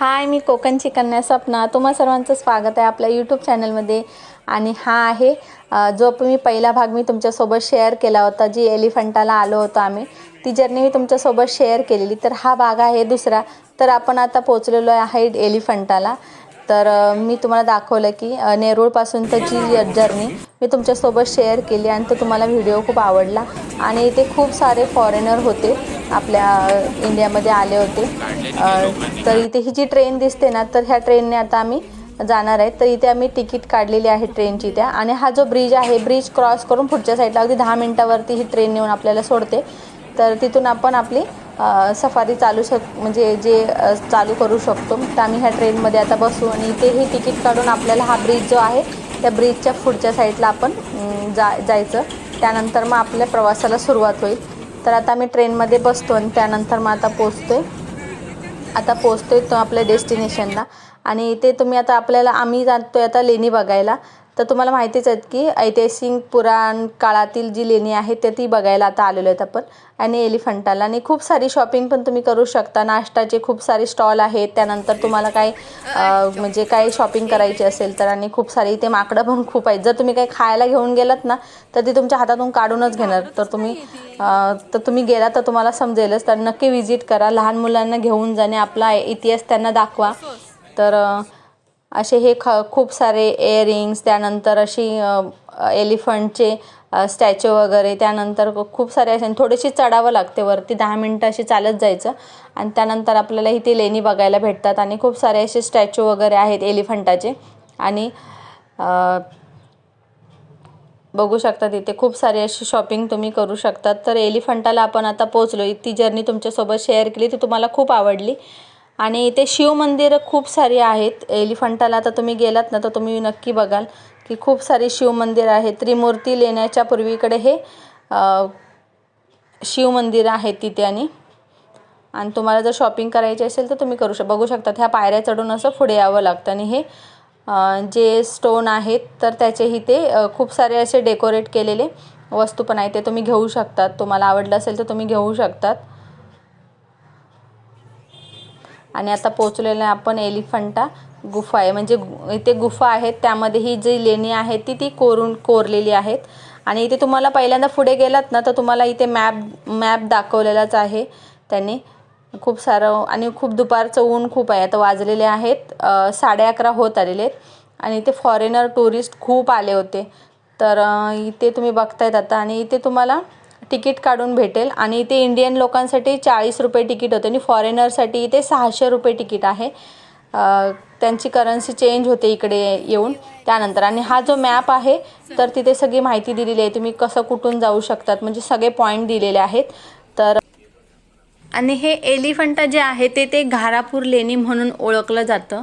हाय मी कोकणची कन्या सपना. तुम्हा सर्वांचं स्वागत आहे आपल्या यूट्यूब चॅनलमध्ये आणि हा आहे जो मी पहिला भाग मी तुमच्यासोबत शेअर केला होता जी एलिफंटाला आलो होतो आम्ही. ती जर्नी मी तुमच्यासोबत शेअर केलेली. तर हा भाग आहे दुसरा. तर आपण आता पोचलेलो आहे एलिफंटाला. तर मी तुम्हाला दाखवलं की नेरूळपासून त्याची जर्नी मी तुमच्यासोबत शेअर केली आणि तो तुम्हाला व्हिडिओ खूप आवडला. आणि इथे खूप सारे फॉरेनर होते आपल्या इंडियामध्ये आले होते. तर इथे ही जी ट्रेन दिसते ना तर ह्या ट्रेनने आता आम्ही जाणार आहे. तर इथे आम्ही तिकीट काढलेली आहे ट्रेनची त्या आणि हा जो ब्रिज आहे ब्रिज क्रॉस करून पुढच्या साईडला अगदी दहा मिनटावरती ही ट्रेन नेऊन आपल्याला सोडते. तर तिथून आपण आपली सफारी चालू शक म्हणजे जे चालू करू शकतो तर आम्ही ह्या ट्रेनमध्ये आता बसू आणि तेही तिकीट काढून आपल्याला हा ब्रिज जो आहे त्या ब्रिजच्या पुढच्या साईडला आपण जा जायचं. त्यानंतर मग आपल्या प्रवासाला सुरुवात होईल. तर आता आम्ही ट्रेनमध्ये बसतो आणि त्यानंतर मग आता पोचतो आहे आता पोचतो आहे तो आपल्या डेस्टिनेशनला. आणि ते तुम्ही आता आपल्याला आम्ही जातो आहे आता लेणी बघायला. तर तुम्हाला माहितीच आहेत की ऐतिहासिक पुराण काळातील जी लेणी आहेत ते ती बघायला आता आलेलो आहेत आपण. आणि एलिफंटाला आणि खूप सारी शॉपिंग पण तुम्ही करू शकता. नाश्ताचे खूप सारे स्टॉल आहेत. त्यानंतर तुम्हाला काय म्हणजे काय शॉपिंग करायची असेल तर आणि खूप सारी इथे माकडं पण खूप आहेत. जर तुम्ही काही खायला घेऊन गेलात ना तर ती तुमच्या हातातून काढूनच घेणार. तर तुम्ही तर तुम्ही गेला तर तुम्हाला समजेलच. तर नक्की व्हिजिट करा. लहान मुलांना घेऊन जाणे आपला इतिहास त्यांना दाखवा. तर असे हे ख खूप सारे एअरिंग्स त्यानंतर अशी एलिफंटचे स्टॅच्यू वगैरे त्यानंतर खूप सारे असे आणि थोडीशी चढावं लागते वरती दहा मिनटं अशी चालत जायचं. आणि त्यानंतर आपल्याला इथे लेणी बघायला भेटतात आणि खूप सारे असे स्टॅच्यू वगैरे आहेत एलिफंटाचे आणि बघू शकता तिथे खूप सारी अशी शॉपिंग तुम्ही करू शकतात. तर एलिफंटाला आपण आता पोचलो ती जर्नी तुमच्यासोबत शेअर केली ती तुम्हाला खूप आवडली. आणि इथे शिव मंदिरं खूप सारी आहेत. एलिफंटाला आता तुम्ही गेलात ना तर तुम्ही नक्की बघाल की खूप सारी शिव मंदिर आहेत. त्रिमूर्ती लेण्याच्या पूर्वीकडे हे अ, शिव आहेत तिथे आणि आणि तुम्हाला जर शॉपिंग करायची असेल तर तुम्ही करू शक बघू शकता ह्या पायऱ्या चढून असं पुढे यावं लागतं आणि हे जे स्टोन आहेत तर त्याचे इथे खूप सारे असे डेकोरेट केलेले वस्तू पण आहेत ते तुम्ही घेऊ शकतात. तुम्हाला आवडलं असेल तर तुम्ही घेऊ शकतात. आणि आता पोचलेलं आहे आपण एलिफंटा गुफा आहे. म्हणजे इथे गुफा आहेत त्यामध्ये ही जी लेणी आहेत ती ती कोरून कोरलेली आहेत. आणि इथे तुम्हाला पहिल्यांदा पुढे गेलात ना तर तुम्हाला इथे मॅप मॅप दाखवलेलाच आहे त्यांनी. खूप सारं आणि खूप दुपारचं ऊन खूप आहे. आता वाजलेले आहेत साडे अकरा होत आलेले आहेत. आणि इथे फॉरेनर टुरिस्ट खूप आले होते. तर इथे तुम्ही बघतायत आता. आणि इथे तुम्हाला तिकीट काढून भेटेल आणि ते इंडियन लोकांसाठी चाळीस रुपये तिकीट होते आणि फॉरेनरसाठी इथे सहाशे रुपये तिकीट आहे. त्यांची करन्सी चेंज होते इकडे येऊन. त्यानंतर आणि हा जो मॅप आहे तर तिथे सगळी माहिती दिलेली आहे. तुम्ही कसं कुठून जाऊ शकतात? म्हणजे सगळे पॉईंट दिलेले आहेत. तर आणि हे एलिफंटा जे आहे ते ते घारापूर लेणी म्हणून ओळखलं जातं.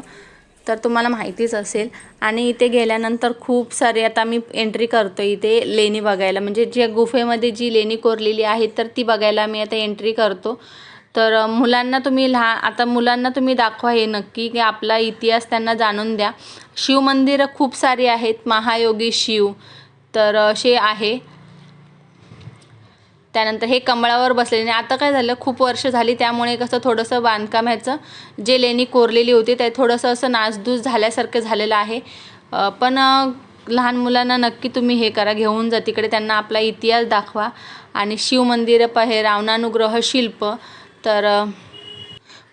तर तुम्हाला माहितीच असेल. आणि इथे गेल्यानंतर खूप सारे आता मी एंट्री करतो इथे लेणी बघायला. म्हणजे ज्या गुफेमध्ये जी लेणी कोरलेली आहे तर ती बघायला मी आता एंट्री करतो. तर मुलांना तुम्ही लहान आता मुलांना तुम्ही दाखवा हे नक्की की आपला इतिहास त्यांना जाणून द्या. शिवमंदिरं खूप सारी आहेत. महायोगी शिव तर असे आहे. त्यानंतर हे कमळावर बसलेले आणि आता काय झालं खूप वर्ष झाली त्यामुळे कसं थोडंसं बांधकाम ह्याचं जे लेणी कोरलेली होती ते थोडंसं असं नासधूस झाल्यासारखं झालेलं आहे. पण लहान मुलांना नक्की तुम्ही हे करा घेऊन जा तिकडे त्यांना आपला इतिहास दाखवा. आणि शिवमंदिरं पहे रावणानुग्रह शिल्प तर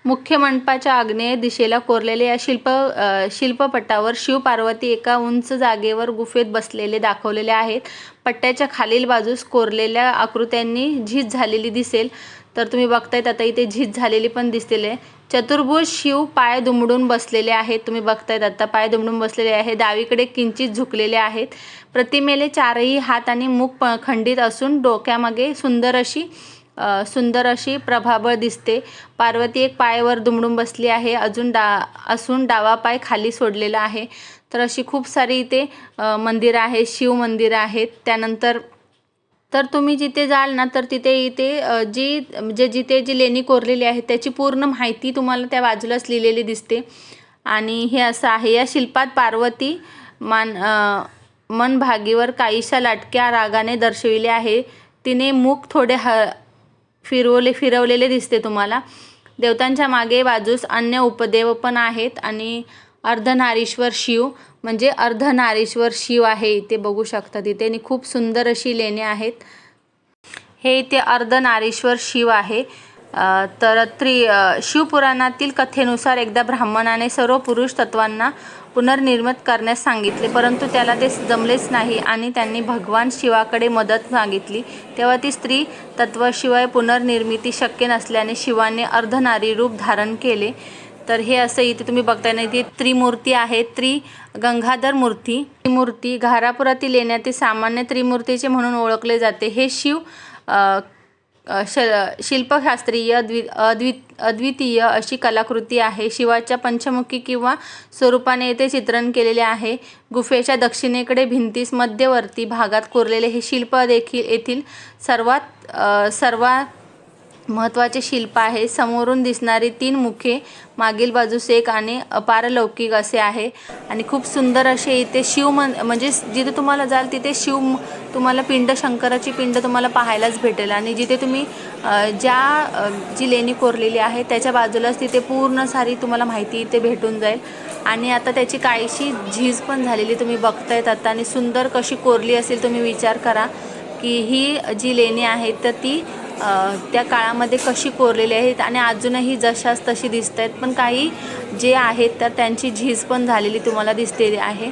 मुख्य मंडपाच्या आग्नेय दिशेला कोरलेल्या या शिल्प शिल्पपटावर शिव पार्वती एका उंच जागेवर गुफेत बसलेले दाखवलेले आहेत. पट्ट्याच्या खालील बाजूस कोरलेल्या आकृत्यांनी झीज झालेली दिसेल. तर तुम्ही बघतायत आता इथे झीज झालेली पण दिसतेल आहे. चतुर्भुज शिव पाय दुमडून बसलेले आहेत. तुम्ही बघतायत आता पाय दुमडून बसलेले आहे डावीकडे किंचित झुकलेले आहेत. प्रतिमेले चारही हात आणि मुख खंडित असून डोक्यामागे सुंदर अशी सुंदर अशी प्रभाबळ दिसते. पार्वती एक पायावर दुमडून बसली आहे. अजून डा असून डावा पाय खाली सोडलेला आहे. तर अशी खूप सारी इथे मंदिरं आहेत. शिव मंदिरं आहेत. त्यानंतर तर तुम्ही जिथे जाल ना तर तिथे इथे जी म्हणजे जिथे जी लेणी कोरलेली आहे त्याची पूर्ण माहिती तुम्हाला त्या बाजूलाच लिहिलेली दिसते. आणि हे असं आहे. या शिल्पात पार्वती मान मन मनभागीवर काहीशा लाटक्या रागाने दर्शविले आहे. तिने मुख थोडे ह फिरवले फिरवलेले दिसते तुम्हाला. देवतांच्या मागे बाजूस अन्य उपदेव पण आहेत आणि अर्धनारीश्वर शिव म्हणजे अर्धनारीश्वर शिव आहे इथे बघू शकता तिथे. आणि खूप सुंदर अशी लेणी आहेत. हे इथे अर्धनारीश्वर शिव आहे. तर त्रि शिवपुराणातील कथेनुसार एकदा ब्राह्मणाने सर्व पुरुष तत्वांना पुनर्निर्मित करण्यास सांगितले परंतु त्याला ते जमलेच नाही आणि त्यांनी भगवान शिवाकडे मदत सांगितली तेव्हा ती स्त्री तत्वाशिवाय पुनर्निर्मिती शक्य नसल्याने शिवाने अर्धनारी रूप धारण केले. तर हे असं इथे तुम्ही बघताय ना इथे त्रिमूर्ती आहे त्रि गंगाधर मूर्ती. त्रिमूर्ती घारापुरातील लेण्यातील सामान्य त्रिमूर्तीचे म्हणून ओळखले जाते. हे शिव श शिल्पशास्त्रीय द्वि अद्वि अद्वितीय अशी कलाकृती आहे. शिवाच्या पंचमुखी किंवा स्वरूपाने येथे चित्रण केलेले आहे. गुफेच्या दक्षिणेकडे भिंतीस मध्यवर्ती भागात कोरलेले हे शिल्प देखील येथील सर्वात सर्वात महत्त्वाचे शिल्प आहे. समोरून दिसणारी तीन मुखे मागील बाजूस एक आणि अपारलौकिक असे आहे. आणि खूप सुंदर असे इथे शिव मन म्हणजे जिथे तुम्हाला जाल तिथे शिव तुम्हाला पिंड शंकराची पिंड तुम्हाला पाहायलाच भेटेल. आणि जिथे तुम्ही ज्या जी लेणी कोरलेली आहे त्याच्या बाजूलाच तिथे पूर्ण सारी तुम्हाला माहिती इथे भेटून जाईल. आणि आता त्याची काहीशी झीज पण झालेली तुम्ही बघतायत आता. आणि सुंदर कशी कोरली असेल तुम्ही विचार करा की ही जी लेणी आहेत तर ती त्या काळामध्ये कशी कोरलेली आहेत आणि अजूनही जशाच तशी दिसत आहेत पण काही जे आहेत तर त्यांची झीज पण झालेली तुम्हाला दिसते आहे.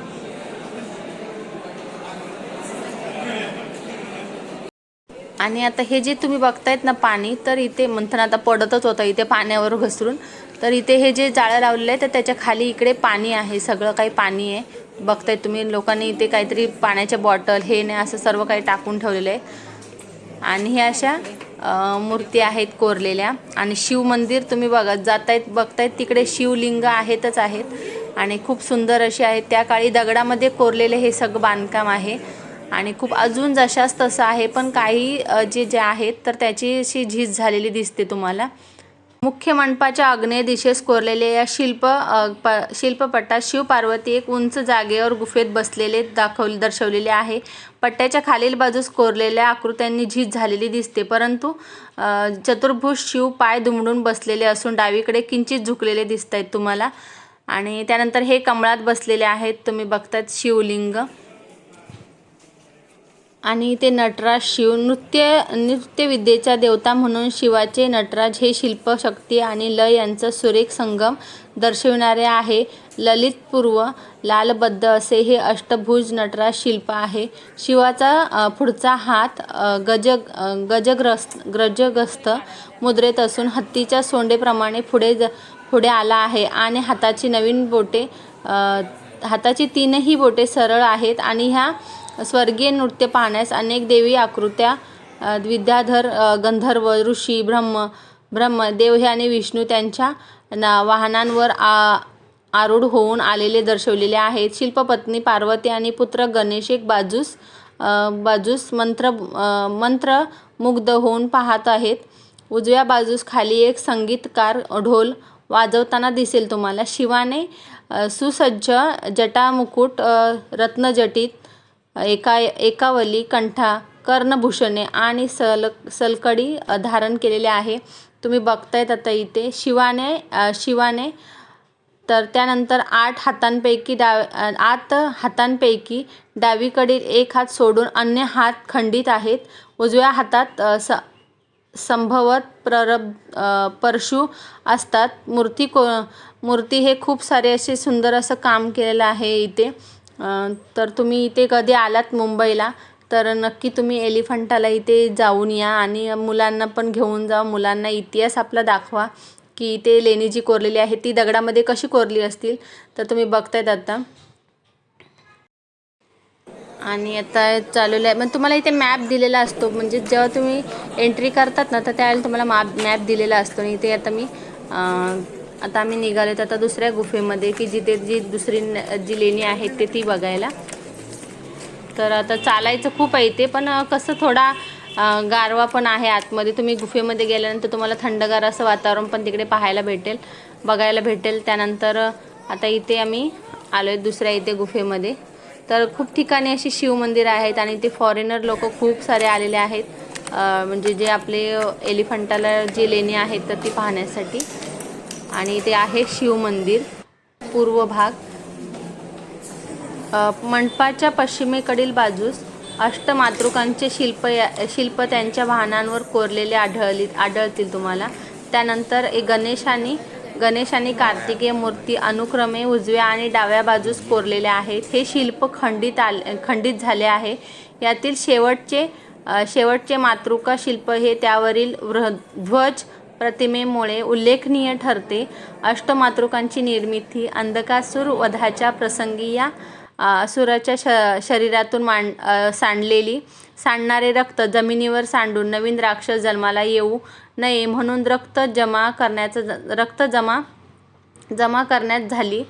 आणि आता हे जे तुम्ही बघतायत ना पाणी तर इथे मंथन आता पडतच होतं इथे पाण्यावर घसरून. तर इथे हे जे जाळं लावलेलं आहे तर त्याच्याखाली इकडे पाणी आहे सगळं काही पाणी आहे. बघताय तुम्ही लोकांनी इथे काहीतरी पाण्याच्या बॉटल हे नाही असं सर्व काही टाकून ठेवलेलं आहे. आणि हे अशा मूर्ती आहेत कोरलेल्या. आणि शिव मंदिर तुम्ही बघा जातायत बघतायत तिकडे शिवलिंग आहेतच आहेत. आणि खूप सुंदर असे आहेत. त्या काळी दगडामध्ये कोरलेले हे सगळं बांधकाम आहे. आणि खूप अजून जशाच तसं आहे पण काही जे जे आहेत तर त्याची अशी झीज झालेली दिसते तुम्हाला. मुख्य मंडपाच्या आग्नेय दिशेस कोरलेले या शिल्प प शिल्पपटात शिव पार्वती एक उंच जागेवर गुफेत बसलेले दाखवले दर्शवलेले आहे. पट्ट्याच्या खालील बाजूस कोरलेल्या आकृत्यांनी झीज झालेली दिसते परंतु चतुर्भुज शिव पाय दुमडून बसलेले असून डावीकडे किंचित झुकलेले दिसत आहेत तुम्हाला. आणि त्यानंतर हे कमळात बसलेले आहेत तुम्ही बघतात शिवलिंग. आणि ते नटराज शिव नृत्य नृत्यविद्येच्या देवता म्हणून शिवाचे नटराज हे शिल्पशक्ती आणि लय यांचा सुरेख संगम दर्शविणारे आहे. ललितपूर्व लालबद्ध असे हे अष्टभुज नटराज शिल्प आहे. शिवाचा पुढचा हात गज गजग्रस्त गजग्रस्त मुद्रेत असून हत्तीच्या सोंडेप्रमाणे पुढे ज पुढे आला आहे आणि हाताची नवीन बोटे हाताची तीनही बोटे सरळ आहेत आणि ह्या स्वर्गीय नृत्य पाहण्यास अनेक देवी आकृत्या द्विद्याधर विद्याधर गंधर्व ऋषी ब्रह्म ब्रह्म देव हे आणि विष्णू त्यांच्या ना वाहनांवर आ आरूढ होऊन आलेले दर्शवलेले आहेत. शिल्पपत्नी पार्वती आणि पुत्र गणेश एक बाजूस बाजूस मंत्र मंत्र मंत्रमुग्ध होऊन पाहत आहेत. उजव्या बाजूस खाली एक संगीतकार ढोल वाजवताना दिसेल तुम्हाला. शिवाने सुसज्ज जटामुकुट अ, रत्नजटित एका एकावली कंठा कर्णभूषणे आणि सल सलकडी धारण केलेले आहे. तुम्ही बघतायत आता इथे शिवाने शिवाने तर त्यानंतर आठ हातांपैकी डाव आठ हातांपैकी डावीकडील एक हात सोडून अन्य हात खंडित आहेत. उजव्या हातात स संभवत प्ररब परशु असतात. मूर्ती को मूर्ती हे खूप सारे असे सुंदर असं काम केलेलं आहे इथे. तर तुम्ही इथे कधी आलात मुंबईला? तर नक्की तुम्ही एलिफंटाला इथे जाऊन या आणि मुलांना पण घेऊन जा. मुलांना इतिहास आपला दाखवा की इथे लेणी जी कोरलेली आहे. ती दगडामध्ये कशी कोरली असतील? तर तुम्ही बघतायत आता. आणि आता चालवलं आहे. मग तुम्हाला इथे मॅप दिलेला असतो. म्हणजे जेव्हा तुम्ही एंट्री करतात ना तर त्यावेळेला तुम्हाला मॅप मॅप दिलेला असतो. आणि इथे आता मी आता आम्ही निघालेत आता दुसऱ्या गुफेमध्ये की जिथे जी दुसरी न- जी लेणी आहेत ते ती बघायला. तर आता चालायचं खूप आहे इथे पण कसं थोडा गारवा पण आहे आतमध्ये. तुम्ही गुफेमध्ये गेल्यानंतर तुम्हाला थंडगार असं वातावरण पण तिकडे पाहायला भेटेल बघायला भेटेल. त्यानंतर आता इथे आम्ही आलो आहे दुसऱ्या इथे गुफेमध्ये. तर खूप ठिकाणी अशी शिवमंदिरं आहेत आणि ते फॉरेनर लोक खूप सारे आलेले आहेत. म्हणजे जे आपले एलिफंटाला जी लेणी आहेत तर ती पाहण्यासाठी. आणि ते आहे शिव मंदिर पूर्व भाग. मंडपाच्या पश्चिमेकडील बाजूस अष्टमातृकांचे शिल्प या शिल्प त्यांच्या वाहनांवर कोरलेले आढळली आढळतील तुम्हाला. त्यानंतर एक गणेश आणि गणेश आणि कार्तिकेय मूर्ती अनुक्रमे उजव्या आणि डाव्या बाजूस कोरलेल्या आहेत. हे शिल्प खंडित आल खंडित झाले आहे. यातील शेवटचे शेवटचे मातृका शिल्प हे त्यावरील ध्वज प्रतिमेमुळे उल्लेखनीय ठरते. अष्टमातृकांची निर्मिती अंधकासूर वधाच्या प्रसंगी या असुराच्या श शरीरातून मांड सांडलेली सांडणारे रक्त जमिनीवर सांडून नवीन राक्षस जन्माला येऊ नये म्हणून रक्त जमा करण्याचं ज- रक्त जमा जमा करण्यात झाली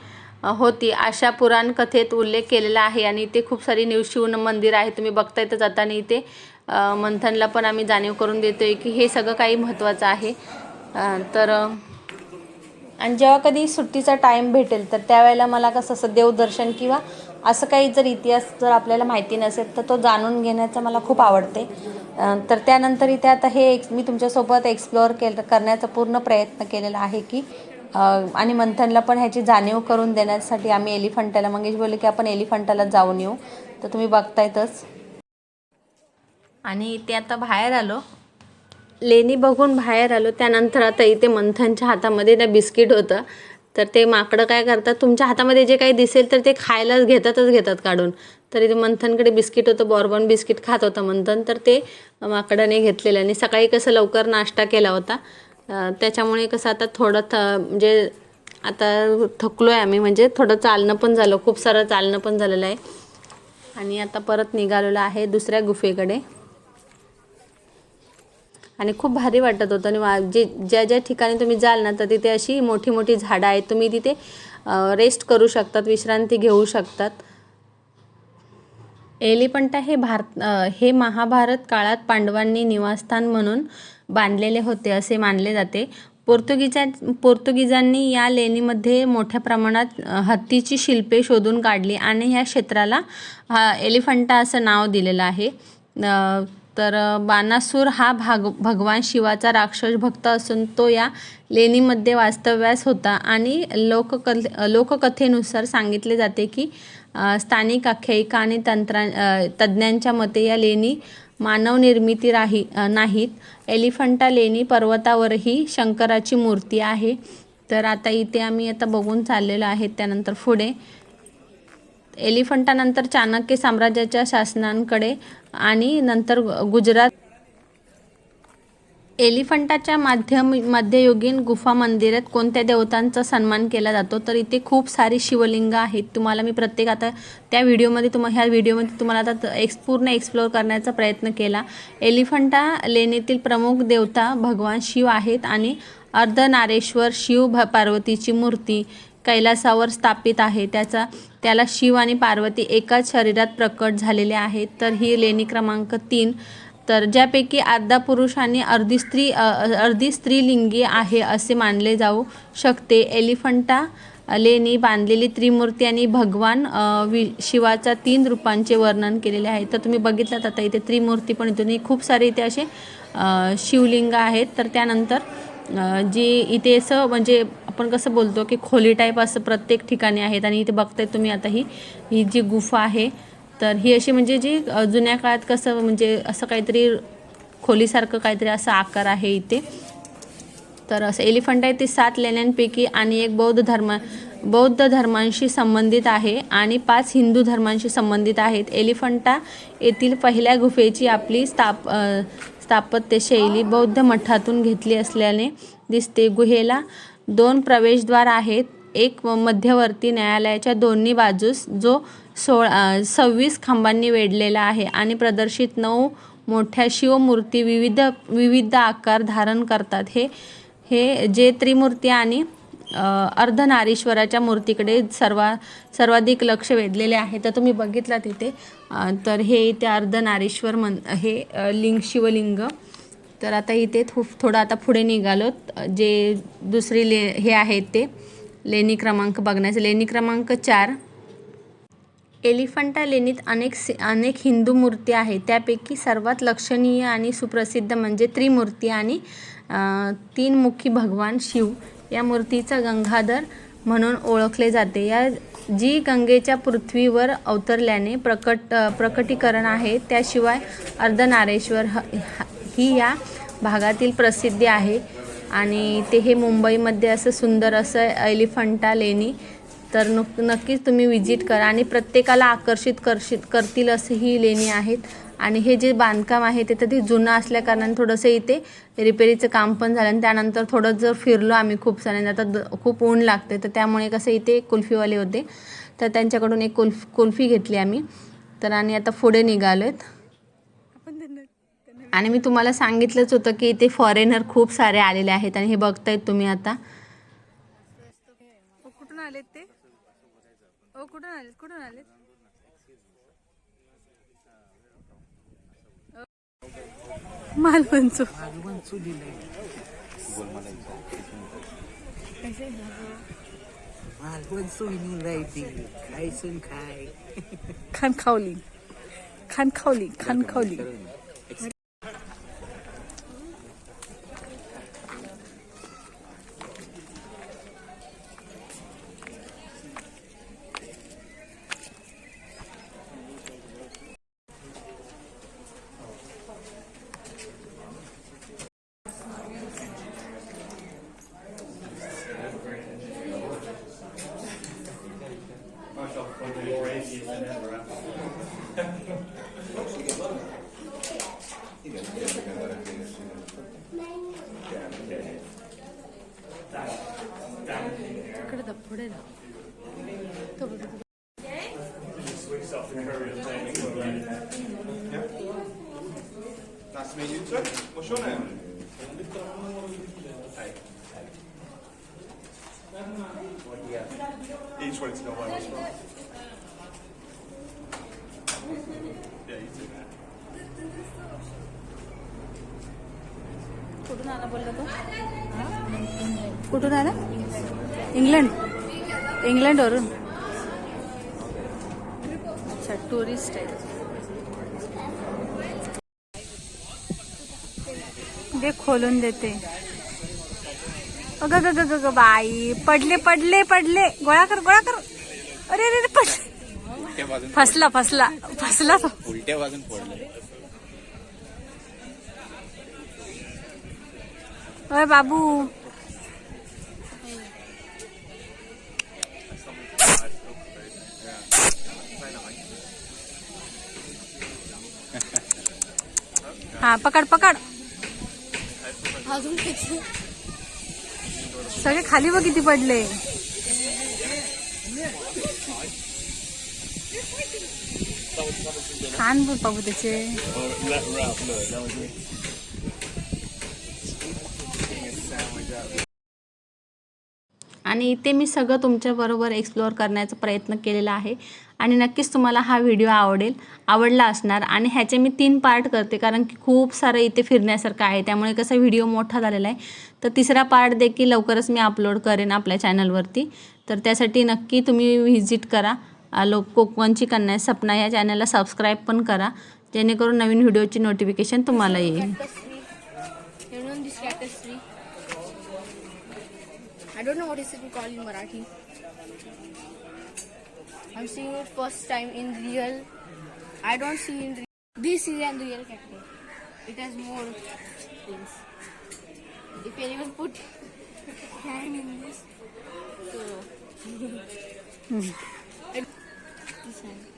होती. अशा पुराण कथेत उल्लेख केलेला आहे आणि इथे खूप सारी निव मंदिर आहे तुम्ही बघता येतं जाताना इथे मंथनला पण आम्ही जाणीव करून देतो आहे की हे सगळं काही महत्त्वाचं आहे. तर आणि जेव्हा कधी सुट्टीचा टाईम भेटेल तर त्यावेळेला मला कसं असं देवदर्शन किंवा असं काही जर इतिहास जर आपल्याला माहिती नसेल तर तो जाणून घेण्याचं मला खूप आवडते. तर त्यानंतर इथे आता हे एक मी तुमच्यासोबत एक्सप्लोअर केलं करण्याचा पूर्ण प्रयत्न केलेला आहे की आणि मंथनला पण ह्याची जाणीव करून देण्यासाठी आम्ही एलिफंटाला मंगेश बोलले की आपण एलिफंटाला जाऊन येऊ. तर तुम्ही बघतायतच आणि इथे आता बाहेर आलो. लेणी बघून बाहेर आलो. त्यानंतर आता इथे मंथनच्या हातामध्ये ना बिस्किट होतं. तर ते माकडं काय करतात तुमच्या हातामध्ये जे काही दिसेल तर ते खायलाच घेतातच घेतात काढून. तर इथे मंथनकडे बिस्किट होतं बॉर्बन बिस्किट खात होतं मंथन. तर ते माकडाने घेतलेलं आणि सकाळी कसं लवकर नाश्ता केला होता. त्याच्यामुळे कसं आता थोडं थ म्हणजे आता थकलो आहे आम्ही. म्हणजे थोडं चालणं पण झालं. खूप सारं चालणं पण झालेलं आहे. आणि आता परत निघालेलं आहे दुसऱ्या गुफेकडे. आणि खूप भारी वाटत होतं. आणि वा- जे ज्या ज्या ठिकाणी तुम्ही जाल ना तर तिथे अशी मोठी मोठी झाडं आहेत. तुम्ही तिथे रेस्ट करू शकतात विश्रांती घेऊ शकतात. एलिफंटा हे भारत हे महाभारत काळात पांडवांनी निवासस्थान म्हणून बांधलेले होते असे मानले जाते. पोर्तुगीजा पोर्तुगीजांनी या लेणीमध्ये मोठ्या प्रमाणात हत्तीची शिल्पे शोधून काढली आणि ह्या क्षेत्राला हा एलिफंटा असं नाव दिलेलं आहे. तर बाणासूर हा भाग भगवान शिवाचा राक्षस भक्त असून तो या लेणीमध्ये वास्तव्यास होता आणि लोकक लोककथेनुसार सांगितले जाते की स्थानिक आख्यायिका आणि तंत्रा तज्ज्ञांच्या मते या लेणी मानवनिर्मिती राही नाहीत. एलिफंटा लेणी पर्वतावरही शंकराची मूर्ती आहे. तर आता इथे आम्ही आता बघून चाललेलो आहे. त्यानंतर पुढे एलिफंटानंतर चाणक्य साम्राज्याच्या शासनांकडे आणि नंतर गुजरात. एलिफंटाच्या माध्यम मध्ययुगीन गुफा मंदिरात कोणत्या देवतांचा सन्मान केला जातो? तर इथे खूप सारी शिवलिंग आहेत. तुम्हाला मी प्रत्येक आता त्या व्हिडिओमध्ये तुम्हाला ह्या व्हिडिओमध्ये तुम्हाला आता एक्स पूर्ण एक्सप्लोअर करण्याचा प्रयत्न केला. एलिफंटा लेणीतील प्रमुख देवता भगवान शिव आहेत आणि अर्धनारेश्वर शिव भ पार्वतीची मूर्ती. कैलासावर स्थापित आहे. त्याचा त्याला शिव आणि पार्वती एकाच शरीरात प्रकट झालेले आहेत. तर ही लेणी क्रमांक तीन. तर ज्यापैकी अर्धा पुरुष आणि अर्धी स्त्री अर्धी स्त्रीलिंगी आहे असे मानले जाऊ शकते. एलिफंटा लेणी बांधलेली त्रिमूर्ती आणि भगवान वि शिवाच्या तीन रूपांचे वर्णन केलेले आहे. तर तुम्ही बघितलात आता इथे त्रिमूर्ती पण इथून खूप सारे इथे असे शिवलिंग आहेत. तर त्यानंतर जी इथे असं म्हणजे आपण कसं बोलतो की खोली टाईप असं प्रत्येक ठिकाणी आहेत आणि इथे बघताय तुम्ही आता ही ही जी गुफा आहे तर ही अशी म्हणजे जी जुन्या काळात कसं म्हणजे असं काहीतरी खोलीसारखं काहीतरी असा आकार आहे इथे. तर असं एलिफंटा ती सात लेण्यांपैकी आणि एक बौद्ध धर्म बौद्ध धर्मांशी संबंधित आहे आणि पाच हिंदू धर्मांशी संबंधित आहेत. एलिफंटा येथील पहिल्या गुफेची आपली स्थाप स्थापत्यशैली बौद्ध मठातून घेतली असल्याने दिसते. गुहेला दोन प्रवेशद्वार आहेत. एक मध्यवर्ती न्यायालयाच्या दोन्ही बाजूस जो सोळा सव्वीस खांबांनी वेढलेला आहे आणि प्रदर्शित नऊ मोठ्या शिवमूर्ती विविध विविध आकार धारण करतात. हे हे जे त्रिमूर्ती आणि अर्धनारीश्वराच्या मूर्तीकडे सर्वा सर्वाधिक लक्ष वेधलेले आहे. तर तुम्ही बघितला तिथे तर हे इथे अर्धनारीश्वर मन हे लिंग शिवलिंग. तर आता इथे थो थोडं आता पुढे निघालोत जे दुसरी ले हे आहेत ते. लेणी क्रमांक बघण्याचं. लेणी क्रमांक चार. एलिफंटा लेणीत अनेक अनेक हिंदू मूर्ती आहेत. त्यापैकी सर्वात लक्षणीय आणि सुप्रसिद्ध म्हणजे त्रिमूर्ती आणि तीन मुखी भगवान शिव. या मूर्तीचा गंगाधर म्हणून ओळखले जाते. या जी गंगेच्या पृथ्वीवर अवतरल्याने प्रकट प्रकटीकरण आहे त्याशिवाय अर्धनारेश्वर ह- ह- ही या भागातील प्रसिद्धी आहे. आणि ते हे मुंबईमध्ये असं सुंदर असं एलिफंटा लेणी तर नक नक्कीच तुम्ही विजिट करा. आणि प्रत्येकाला आकर्षित करशित करतील असे ही लेणी आहेत. आणि हे जे बांधकाम आहे ते तर ते जुनं असल्याकारणाने थोडंसं इथे रिपेरीचं काम पण झालं आणि त्यानंतर थोडं जर फिरलो आम्ही खूप साऱ्यांनी आता द खूप ऊन लागते तर त्यामुळे कसं इथे कुल्फीवाले होते. तर त्यांच्याकडून एक कुल्फ कुल्फी घेतली आम्ही. तर आणि आता पुढे निघालो आहेत आणि मी तुम्हाला सांगितलंच होतं की इथे फॉरेनर खूप सारे आलेले आहेत आणि हे बघतायत तुम्ही आता. कुठून आलेत ते? ओ कुठून आलेत? कुठून आलेत? मालवणचो. मालवण सोयीनी राहते खायचं खाय. खानखावली. खानखावली खानखावली इकडे दा पुढे दा तो बघ, तो बघ. Nice to meet you too. What's your name? Hey. You just wanted to know where I was from. Yeah, you too, man. कुठून आला बोलला तो कुठून आला इंग्लंड इंग्लंडवरून. अच्छा टुरिस्ट आहे. दे खोलून देते. अग ग ग बाई पडले पडले पडले. गोळा कर गोळा कर. अरे अरे अरे, पडले. फसला फसला फसला तो. उलट्या बाजून पडलं. अय बाबू. हा पकड पकड. सगळे खाली बघ किती पडले. छान बोल बाबू त्याचे. आणि इथे मी सगळं तुमच्याबरोबर एक्सप्लोअर करण्याचा प्रयत्न केलेला आहे. आणि नक्कीच तुम्हाला हा व्हिडिओ आवडेल आवडला असणार. आणि ह्याचे मी तीन पार्ट करते कारण की खूप सारं इथे फिरण्यासारखं आहे. त्यामुळे कसा व्हिडिओ मोठा झालेला आहे. तर तिसरा पार्ट देखील लवकरच मी अपलोड करेन आपल्या चॅनलवरती तर त्यासाठी नक्की तुम्ही व्हिजिट करा. लोक कोकणची कन्या सपना या चॅनलला सबस्क्राईब पण करा. जेणेकरून नवीन व्हिडिओची नोटिफिकेशन तुम्हाला येईल? I don't know what is it called in Marathi. I'm seeing it first time in real. I don't see in real. This is a real cactus. It has more things. If anyone put hand in this, so hmm. this hand.